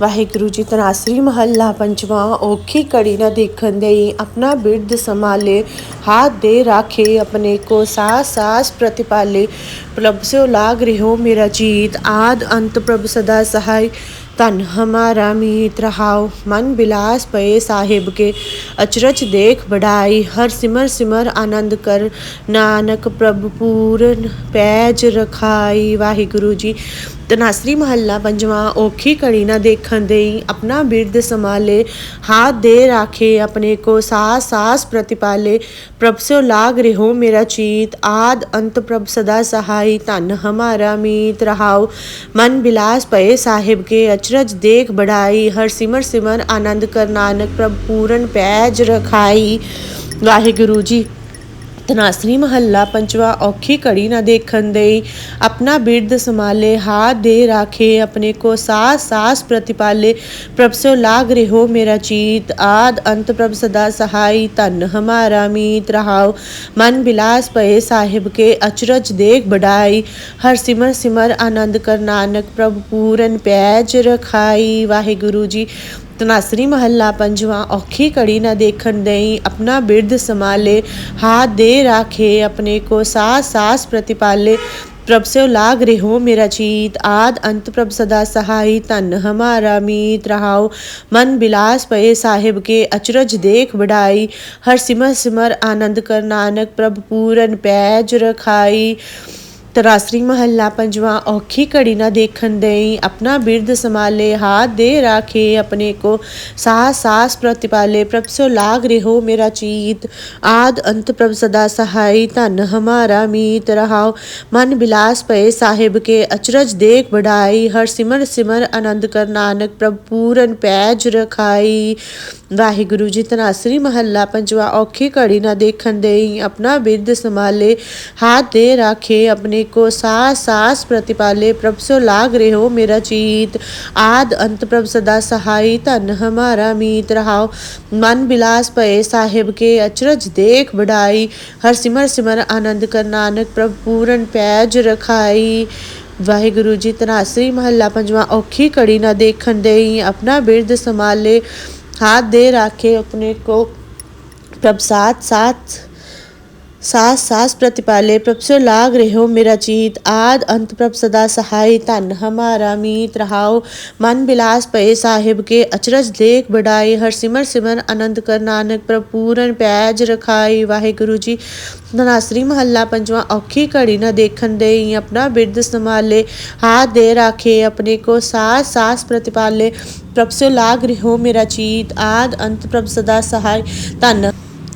ਵਾਹਿਗੁਰੂ ਜੀ ਤਨਾਸਰੀ ਮਹੱਲਾ ਪੰਜਵਾਂ ਔਖੀ ਕੜੀ ਨਾ ਦੇਖਣ ਦੇਈ ਆਪਣਾ ਬਿਰਧ ਸੰਭਾਲੇ। हाथ दे राखे अपने को सास सास प्रतिपाले प्रभ से लाग रहो मेरा जीत आद अंत प्रभ सदा सहाय ਧਨ ਹਮਾਰਾ ਮੀਤ ਰਹਾਉ ਮਨ ਬਿਲਾਸ ਪਏ ਸਾਹਿਬ ਕੇ ਅਚਰਜ ਦੇਖ ਬੜਾਈ ਹਰ ਸਿਮਰ ਸਿਮਰ ਆਨੰਦ ਕਰ ਨਾਨਕ ਪ੍ਰਭ ਪੂਰਨ ਪੈਜ ਰਖਾਈ ਵਾਹਿਗੁਰੂ ਜੀ ਤਨਾਸਰੀ ਮਹੱਲਾ ਪੰਜਵਾਂ ਔਖੀ ਕੜੀ ਨਾ ਦੇਖਣ ਦੇਈ ਆਪਣਾ ਬਿਰਦ ਸੰਭਾਲੇ हाथ दे राखे अपने को सास सास प्रतिपाले प्रभ से लाग रहो मेरा चीत आद अंत प्रभ सदा सहाय धन हमारा मीत रहाओ मन बिलास पए साहिब के अचरज देख बढ़ाई हर सिमर सिमर आनंद कर नानक प्रभ पूरन पैज रखाई वाहिगुरु जी ਤਨਾਸਰੀ ਮਹੱਲਾ ਪੰਜਵਾ ਔਖੀ ਘੜੀ ਨਾ ਦੇਖਣ ਦੇਈ ਆਪਣਾ ਬਿਰਦ ਸੰਭਾਲੇ ਹਾਥ ਦੇ ਰਾਖੇ ਆਪਣੇ ਕੋ ਸਾਸ ਸਾਸ ਪ੍ਰਤਿਪਾਲੇ ਪ੍ਰਭ ਸੋ ਲਾਗ ਰਹੋ ਮੇਰਾ ਚੀਤ ਆਦ ਅੰਤ ਪ੍ਰਭ ਸਦਾ ਸਹਾਈ ਧਨ ਹਮਾਰਾ ਮੀਤ ਰਹਾਓ ਮਨ ਬਿਲਾਸ ਪਏ ਸਾਹਿਬ ਕੇ ਅਚਰਜ ਦੇਖ ਬੜਾਈ ਹਰ ਸਿਮਰ ਸਿਮਰ ਆਨੰਦ ਕਰ ਨਾਨਕ ਪ੍ਰਭ ਪੂਰਨ ਪੈਜ ਰਖਾਈ ਵਾਹਿਗੁਰੂ ਜੀ ਤਨਾਸਰੀ ਮਹੱਲਾ ਪੰਜਵਾਂ ਔਖੀ ਕੜੀ ਨਾ ਦੇਖਣ ਦੇਈ ਆਪਣਾ ਬਿਰਦ ਸੰਭਾਲੇ हाथ दे राखे अपने को सास सास प्रतिपाले प्रभ से लाग रहो मेरा चीत आद अंत प्रभ सदा सहाय धन हमारा मीत रहाओ मन बिलास पए साहिब के अचरज देख बढ़ाई हर सिमर सिमर आनंद कर नानक प्रभ पूरन पैज रखाई ਤਰਾਸਰੀ ਮਹੱਲਾ ਪੰਜਵਾਂ ਔਖੀ ਘੜੀ ਨਾ ਦੇਖਣ ਦੇਈ ਆਪਣਾ ਬਿਰਦ ਸੰਭਾਲੇ ਹਾਥ ਦੇ ਰਾਖੇ ਆਪਣੇ ਕੋ ਸਾਸ ਸਾਸ ਪ੍ਰਤਿਪਾਲੇ ਪ੍ਰਭ ਸੋ ਲਾਗ ਰਹੋ ਮੇਰਾ ਚੀਤ ਆਦ ਅੰਤ ਪ੍ਰਭ ਸਦਾ ਸਹਾਈ ਧਨ ਹਮਾਰਾ ਮੀਤ ਰਹਾਓ ਮਨ ਬਿਲਾਸ ਪਏ ਸਾਹਿਬ ਕੇ ਅਚਰਜ ਦੇਖ ਬੜਾਈ ਹਰ ਸਿਮਰ ਸਿਮਰ ਆਨੰਦ ਕਰ ਨਾਨਕ ਪ੍ਰਭ ਪੂਰਨ ਪੈਜ ਰਖਾਈ ਵਾਹਿਗੁਰੂ ਜੀ ਤਨਾਸਰੀ ਮਹੱਲਾ ਪੰਜਵਾ ਔਖੀ ਘੜੀ ਨਾ ਦੇਖਣ ਦੇਈ ਆਪਣਾ ਬਿਰਦ ਸੰਭਾਲੇ हाथ दे राखे अपने को सास सास प्रतिपाले प्रभ सो लाग रहो मेरा चीत आद अंत प्रभ सदा सहाय धन हमारा मीत रहाओ मन बिलास पए साहिब के अचरज देख बढ़ाई हर सिमर सिमर आनंद कर नानक प्रभ पूरन पैज रखाई ਵਾਹਿਗੁਰੂ ਜੀ ਤਨਾਸਰੀ ਮਹੱਲਾ ਪੰਜਵਾਂ ਔਖੀ ਘੜੀ ਨਾ ਦੇਖਣ ਦੇਈ ਆਪਣਾ ਬਿਰਦ ਸੰਭਾਲੇ हाथ दे राखे अपने को प्रभ साथ साथ सास सास प्रतिपाले प्रभ से लाग रहो मेरा चीत आद अंत प्रभ सदा सहाय धन हमारा मीत रहाओ मन बिलास पए साहिब के अचरज देख बढ़ाई हर सिमर सिमर आनंद कर नानक प्रभ पूरन पैज रखाई वाहिगुरु जी धनासरी महला पंजवा औखी घड़ी न देखन दे अपना बिरद संभाले हाथ दे रखे अपने को। सास सास प्रतिपाले प्रभ से लाग रहो मेरा चीत आद अंत प्रभ सदा सहाय धन ਧਨ ਹਮਾਰਾ ਮੀਤ ਰਹਾਉ ਮਨ ਬਿਲਾਸ ਪਏ ਸਾਹਿਬ ਕੇ ਅਚਰਜ ਦੇਖ ਬਢਾਈ ਹਰ ਸਿਮਰ ਸਿਮਰ ਆਨੰਦ ਕਰ ਪ੍ਰ ਨਾਨਕ ਪ੍ਰਭ ਪੂਰਨ ਪੈਜ ਰਖਾਈ ਵਾਹਿਗੁਰੂ ਜੀ ਤਨਾਸਰੀ ਮਹੱਲਾ ਪੰਜਵਾਂ ਔਖੀ ਕੜੀ ਨਾ ਦੇਖਣ ਦੇਈ ਆਪਣਾ ਬਿਰਦ ਸੰਭਾਲੇ ਹਾਥ ਦੇ ਰਾਖੇ ਆਪਣੇ ਕੋ ਸਾਸ ਸਾਸ ਪ੍ਰਤਿਪਾਲੇ प्रभ से लाग रहो मेरा चीत आद अंत प्रभ सदा सहाय धन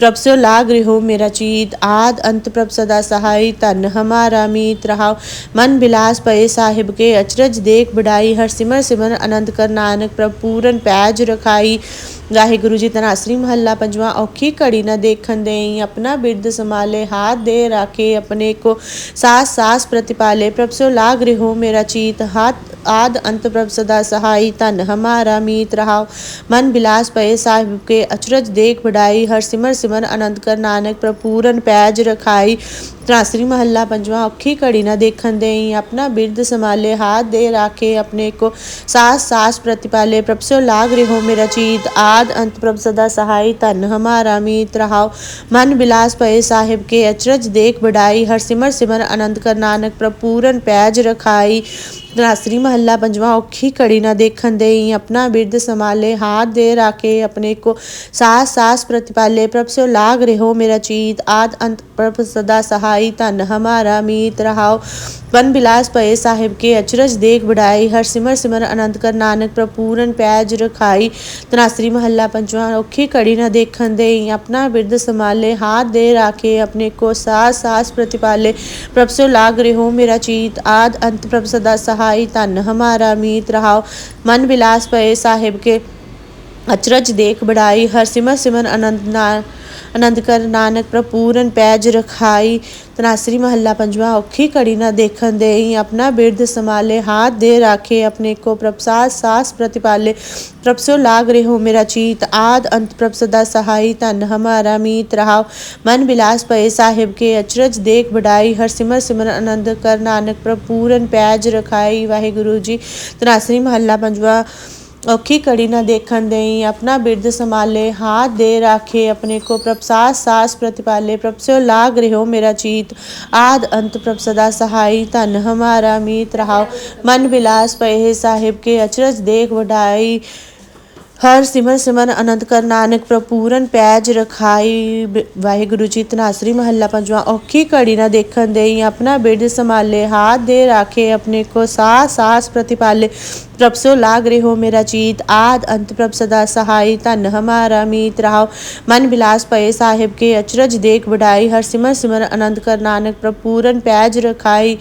પ્રભ સો લાગ રહ્યો मेरा चीत। आद अंत प्रभ सदा सहाय, तन हमारा मीत रहा मन बिलास पय साहिब के, अचरज देख बढ़ाई। हर सिमर सिमर अनंत कर नानक प्रभ पूरन पैज रखाई। राहे गुरु जी तना असरी महला पंजवा, औखी कड़ी न देखन दे अपना बिरद संभाले, हाथ दे राखे अपने को। सास सास प्रतिपाले प्रभ सो लाग रहो मेरा चीत। हाथ आद अंत प्रभ सदा सहाय तन हमारा मीत रहा मन बिलास पय साहिब के अचरज देख बढ़ाई, हर सिमर सिमर अनंत कर नानक प्रपूरन पैज रखाई। त्रासरी महला पंजवा औखी कड़ी ना देखन दे अपना बिरद संभाले, हाथ दे राखे अपने को। सास सास प्रतिपाले, प्रभ से लाग रिहो मेरा चीत। आद अंत प्रभ सदा सहाय तन हमारा मीत रहाओ। मन बिलास पय साहिब के अचरज देख बढ़ाई, हर सिमर सिमर अनंत कर नानक प्रपूरन पैज रखाई। त्रासरी महला ਮਹੱਲਾ ਪੰਜਵਾਂ ਔਖੀ ਘੜੀ ਨਾ ਦੇਖਣ ਦੇਈ ਆਪਣਾ ਬਿਰਦ ਸੰਭਾਲੇ ਹਾਥ ਦੇ ਰਾਖੇ ਆਪਣੇ ਕੋ ਸਾਸ ਸਾਸ ਪ੍ਰਤਿਪਾਲੇ ਪ੍ਰਭ ਸੋ ਲਾਗ ਰਹੋ ਮੇਰਾ ਚੀਤ ਆਦ ਅੰਤ ਪ੍ਰਭ ਸਦਾ सहाय धन हमारा मीत रहाओ वन बिलास पए साहिब के अचरज देख बढ़ाई हर सिमर सिमर आनंद कर नानक प्रपूरन पैज रखाई तनासरी महला पंचवा औखी कड़ी न देखन दे अपना बिरद संभाले हाथ दे राखे अपने को सास सास प्रतिपाले प्रभ सो लाग रहो मेरा चीत आद अंत प्रभ सदा सहाय धन हमारा मीत रहाओ। मन बिलास पए साहिब के। ਅਚਰਜ ਦੇਖ ਬੜਾਈ ਹਰਸਿਮਰ ਸਿਮਰ ਆਨੰਦ ਨਾਲ ਆਨੰਦ ਕਰ ਨਾਨਕ ਪ੍ਰਪੂਰਨ ਪੈਜ ਰਖਾਈ ਤਨਾਸਰੀ ਮਹੱਲਾ ਪੰਜਵਾਂ ਔਖੀ ਘੜੀ ਨਾ ਦੇਖਣ ਦੇਈ ਆਪਣਾ ਬਿਰਧ ਸੰਭਾਲੇ ਹਾਥ ਦੇ ਰਾਖੇ ਆਪਣੇ ਕੋ ਪ੍ਰਭਸਾਦ ਸਾਸ ਪ੍ਰਤਿਪਾਲੇ ਪ੍ਰਭ ਸੋ ਲਾਗ ਰਹੋ ਮੇਰਾ ਚੀਤ ਆਦ ਅੰਤ ਪ੍ਰਭ ਸਦਾ ਸਹਾਈ ਧਨ ਹਮਾਰਾ ਮੀਤ ਰਹਾਓ ਮਨ ਬਿਲਾਸ ਪਏ ਸਾਹਿਬ ਕੇ ਅਚਰਜ ਦੇਖ ਬੜਾਈ ਹਰ ਸਿਮਰ ਸਿਮਰ ਆਨੰਦ ਕਰ ਨਾਨਕ ਪ੍ਰਪੂਰਨ ਪੈਜ ਰਖਾਈ ਵਾਹਿਗੁਰੂ ਜੀ ਤਨਾਸਰੀ ਮਹੱਲਾ ਪੰਜਵਾਂ ਔਖੀ ਘੜੀ ਨਾ ਦੇਖਣ ਦੇਈ ਆਪਣਾ ਬਿਰਦ ਸੰਭਾਲੇ ਹਾਥ ਦੇ ਰਾਖੇ ਆਪਣੇ ਕੋ ਪ੍ਰਭ ਸਾਸ ਸਾਸ ਪ੍ਰਤਿਪਾਲੇ ਪ੍ਰਭ ਸੋ ਲਾਗ ਰਹੋ ਮੇਰਾ ਚੀਤ ਆਦ ਅੰਤ ਪ੍ਰਭ ਸਦਾ ਸਹਾਈ ਧਨ ਹਮਾਰਾ ਮੀਤ ਰਹਾਓ ਮਨ ਬਿਲਾਸ ਪਏ ਸਾਹਿਬ ਕੇ ਅਚਰਜ ਦੇਖ ਵਡਾਈ ਹਰ ਸਿਮਰ ਸਿਮਰਨ ਅਨੰਦ ਕਰ ਨਾਨਕ ਪ੍ਰਪੂਰਨ ਪੈਜ ਰਖਾਈ ਬ- ਵਾਹਿਗੁਰੂ ਜੀ ਤਨਾਸਰੀ ਮਹੱਲਾ ਪੰਜਵਾਂ ਔਖੀ ਘੜੀ ਨਾ ਦੇਖਣ ਦੇਈ ਆਪਣਾ ਬਿਰਦ ਸੰਭਾਲੇ ਹਾਥ ਦੇ ਰਾਖੇ ਆਪਣੇ ਕੋ ਸਾਸ ਸਾਸ ਪ੍ਰਤਿਪਾਲੇ ਪ੍ਰਭ ਸੋ ਲਾਗ ਰਹੋ ਮੇਰਾ ਚੀਤ ਆਦ ਅੰਤ ਪ੍ਰਭ ਸਦਾ ਸਹਾਈ ਧਨ ਹਮਾਰਾ ਮੀਤ ਰਹਾਓ ਮਨ ਬਿਲਾਸ ਪਏ ਸਾਹਿਬ ਕੇ ਅਚਰਜ ਦੇਖ ਵਡਾਈ ਹਰ ਸਿਮਰ ਸਿਮਰ ਆਨੰਦ ਕਰ ਨਾਨਕ ਪ੍ਰਪੂਰਨ ਪੈਜ ਰਖਾਈ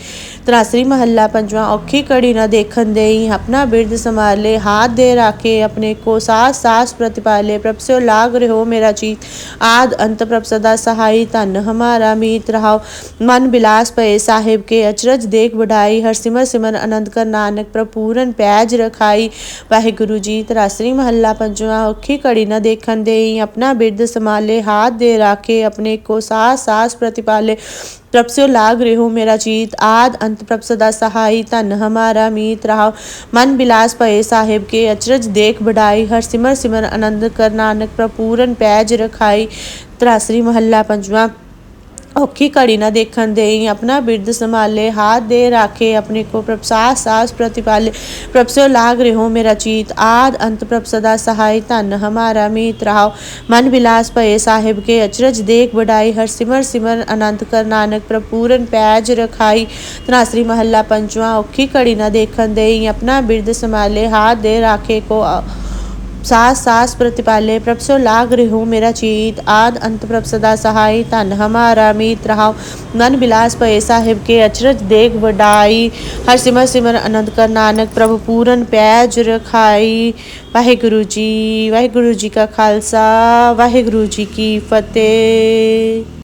ਤਰਾਸਰੀ ਮਹੱਲਾ ਪੰਜਵਾਂ ਔਖੀ ਘੜੀ ਨਾ ਦੇਖਣ ਦੇਈ ਆਪਣਾ ਬਿਰਦ ਸੰਭਾਲੇ ਹਾਥ ਦੇ ਰਾਖੇ ਆਪਣੇ ਕੋ ਸਾਸ ਸਾਸ ਪ੍ਰਤਿਪਾਲੇ ਪ੍ਰਭ ਸੋ ਲਾਗ ਰਹੋ ਮੇਰਾ ਚੀਤ ਆਦ ਅੰਤ ਪ੍ਰਭ ਸਦਾ ਸਹਾਈ ਧਨ ਹਮਾਰਾ ਮੀਤ ਰਹਾਓ ਮਨ ਬਿਲਾਸ ਪਏ ਸਾਹਿਬ ਕੇ ਅਚਰਜ ਦੇਖ ਵਡਾਈ ਹਰ ਸਿਮਰ ਸਿਮਰ ਆਨੰਦ ਕਰ ਨਾਨਕ ਪ੍ਰਪੂਰਨ ਪੈਜ ਰਖਾਈ ਵਾਹਿਗੁਰੂ ਜੀ ਤਰਾਸਰੀ ਮਹੱਲਾ ਪੰਜਵਾਂ ਔਖੀ ਘੜੀ ਨਾ ਦੇਖਣ ਦੇਈ ਆਪਣਾ ਬਿਰਦ ਸੰਭਾਲੇ ਹਾਥ ਦੇ ਰਾਖੇ ਆਪਣੇ ਕੋ ਸਾਸ ਸਾਸ ਪ੍ਰਤਿਪਾਲੇ ਪ੍ਰਭ ਸੋ ਲਾਗ ਰਹੋ ਮੇਰਾ ਚੀਤ ਆਦ ਅੰਤ ਪ੍ਰਭ ਸਦਾ ਸਹਾਈ ਧਨ ਹਮਾਰਾ ਮੀਤ ਰਹਾਓ ਮਨ ਬਿਲਾਸ ਪਏ ਸਾਹਿਬ ਕੇ ਅਚਰਜ ਦੇਖ ਬੜਾਈ ਹਰ ਸਿਮਰ ਸਿਮਰ ਆਨੰਦ ਕਰ ਨਾਨਕ ਪ੍ਰਪੂਰਨ ਪੈਜ ਰਖਾਈ ਤਰਾਸਰੀ ਮਹੱਲਾ ਪੰਜਵਾਂ ਔਖੀ ਘੜੀ ਨਾ ਦੇਖਣ ਦੇਈ ਆਪਣਾ ਬਿਰਦ ਸੰਭਾਲੇ ਹਾਥ ਦੇ ਰਾਖੇ ਆਪਣੇ ਕੋ ਪ੍ਰਭ ਸਾਸ ਸਾਸ ਪ੍ਰਤਿਪਾਲੇ ਪ੍ਰਭ ਸੋ ਲਾਗ ਰਹੋ ਮੇਰਾ ਚੀਤ ਆਦ ਅੰਤ ਪ੍ਰਭ ਸਦਾ ਸਹਾਈ ਧਨ ਹਮਾਰਾ ਮੀਤ ਰਹਾਓ ਮਨ ਬਿਲਾਸ ਭਏ ਸਾਹਿਬ ਕੇ ਅਚਰਜ ਦੇਖ ਬੜਾਈ ਹਰ ਸਿਮਰ ਸਿਮਰ ਅਨੰਤ ਕਰ ਨਾਨਕ ਪ੍ਰਪੂਰਨ ਪੈਜ ਰਖਾਈ ਤਨਾਸਰੀ ਮਹੱਲਾ ਪੰਜਵਾਂ ਔਖੀ ਘੜੀ ਨਾ ਦੇਖਣ ਦੇਈ ਆਪਣਾ ਬਿਰਦ ਸੰਭਾਲੇ ਹਾਥ ਦੇ ਰਾਖੇ ਕੋ सास सास प्रतिपाले प्रभसो लाग रिहु मेरा चीत। आद अंत प्रभ सदा सहाय तन हमारा मित रहा मन बिलास पे साहिब के अचरज देख बडाई हर सिमर सिमर अनंत कर नानक, प्रभु पूरन पैज रखाई। वाहिगुरु जी वाहिगुरु जी का खालसा, वाहिगुरु जी की फतेह।